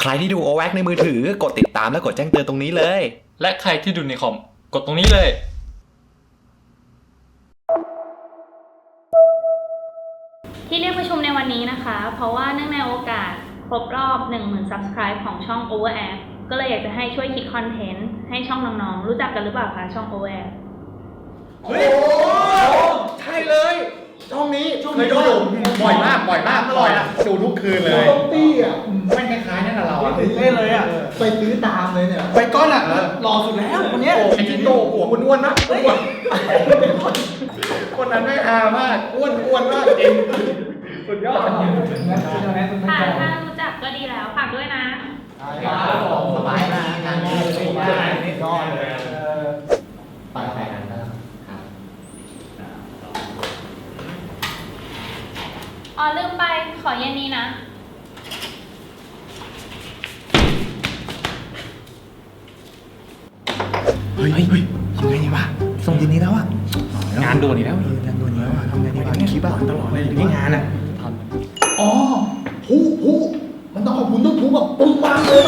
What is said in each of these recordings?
ใครที่ดู o w a c ในมือถือกดติดตามและกดแจ้งเตือนตรงนี้เลย และใครที่ดูในคอมกดตรงนี้เลย ที่เรียกประชุมในวันนี้นะคะ เพราะว่าเนื่องในโอกาสครบรอบ 10,000 Subscribe ของช่อง Overapp ก็เลยอยากจะให้ช่วยคิดคอนเทนต์ให้ช่องน้องๆ รู้จักกันหรือเปล่าคะช่อง Overapp เฮ้ยใช่เลย ช่องนี้ช่องนี้เคยดูบ่อยมากบ่อยมากบ่อยดูทุกคืนเลยต้องตี้อะไม่คล้ายๆนั่นน่ะเราอะตื่นเต้นเลยอะไปซื้อตามเลยเนี่ยไปก้อนอะรอสุดแล้วคนเนี้ยโอ้ไอ้จิงโตหัวมันอ้วนนะอ้วนคนนั้นไม่ฮามากอ้วนอ้วนมากจริงสุดยอดค่ะถ้ารู้จักก็ดีแล้วฝากด้วยนะ สบายมากงานนี้สบายนี่ก็เลยไปไปกันนะ อ๋อลืมไปขอเย็นนี้นะ เฮ้ยเฮ้ยเฮ้ยยังไงดีวะส่งยินนี้แล้วอะงานด่วนอีกแล้วงานด่วนนี้แล้วอะทำไงดีวะคลิปอะตลอดเลยที่งานอะอ๋อผู้ผู้มันต้องขอบคุณต้องผู้แบบปุ้งปังเลย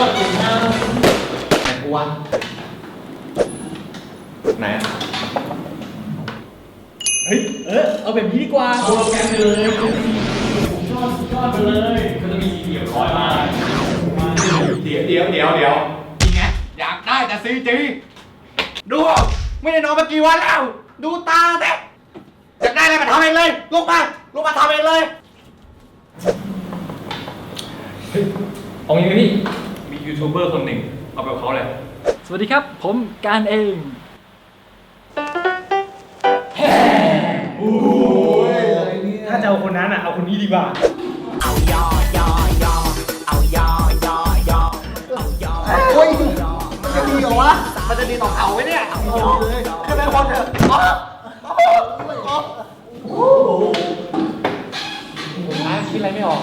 ยอดจริงนะแต่กูวันไหนอะ เฮ้ย เออ เอาแบบนี้ดีกว่าโปรแกรมเลยผมชอบสุดยอดไปเลยก็จะมีเดี่ยวร้อยมากเดี๋ยวเดี๋ยวเดี๋ยวเดี๋ยวจริงไงอยากได้แต่ซีจีดูไม่ได้นอนมากี่วันแล้ว ดูตาเด็อยากได้อะไรมาทำเองเลยลงมาลงมาทำเองเลยเอางี้ไหมพี่ มียูทูบเบอร์คนหนึ่งเอาแบบเขาเลย สวัสดีครับ ผมการเอง ถ้าจะเอาคนนั้นอะเอาคนนี้ดีกว่าโอ้ยจะดีเหรอวะ มันจะดีต่อเขาไหมเนี่ยเอาเลยขึ้นไปคนเถอะอ๋ออะคิดอะไรไม่ออก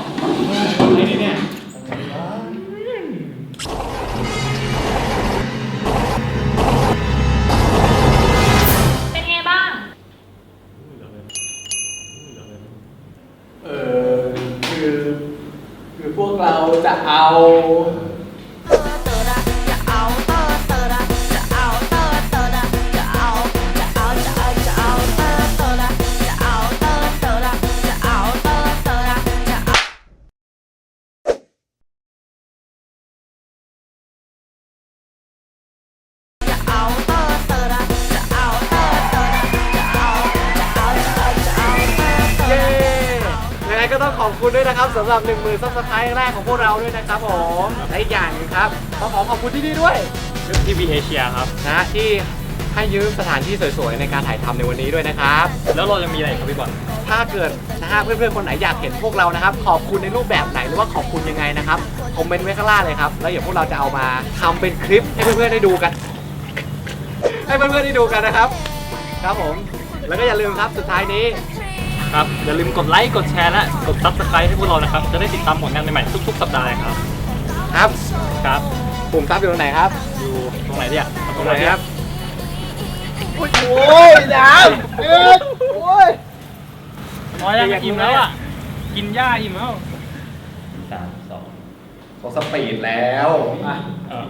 พวกเราจะเอา ก็ต้องขอบคุณด้วยนะครับสำหรับ1 0,000ซับสไครต์แรกของพวกเราด้วยนะครับผมและอีกอย่างหนึงครับต้องขอขอบคุณที่นี่ด้วยทีวีเอเชียครับ นะที่ให้ยืมสถานที่สวยๆในการถ่ายทำในวันนี้ด้วยนะครับ แล้วเราจะมีอะไรอีกครับพี่บอลถ้าเกิดนะฮะเพื่อนๆคนไหนอยากเห็นพวกเรานะครับ ขอบคุณในรูปแบบไหนหรือว่าขอบคุณยังไงนะครับคอมเมนต์ไว้ข้างล่างเลยครับ แล้วเดี๋ยวพวกเราจะเอามาทำเป็นคลิปให้เพื่อนๆได้ดูกัน ให้เพื่อนๆได้ดูกันนะครับ ครับผม แล้วก็อย่าลืมครับสุดท้ายนี้ ครับอย่าลืมกดไลค์กดแชร์และกดซับสไครต์ให้พวกเรานะครับ จะได้ติดตามผลงานใหม่ๆทุก ๆ สัปดาห์เลยครับครับครับปุ่มซับอยู่ตรงไหนครับ อยู่ตรงไหนเนี่ยเอาตรงไหนครับโอ้ยน้ำเอ็ดโอ้ยน้อยแล้วอิ่มแล้วอะกินหญ้าอิ่มแล้วสามสองเขาสปีดแล้วเออ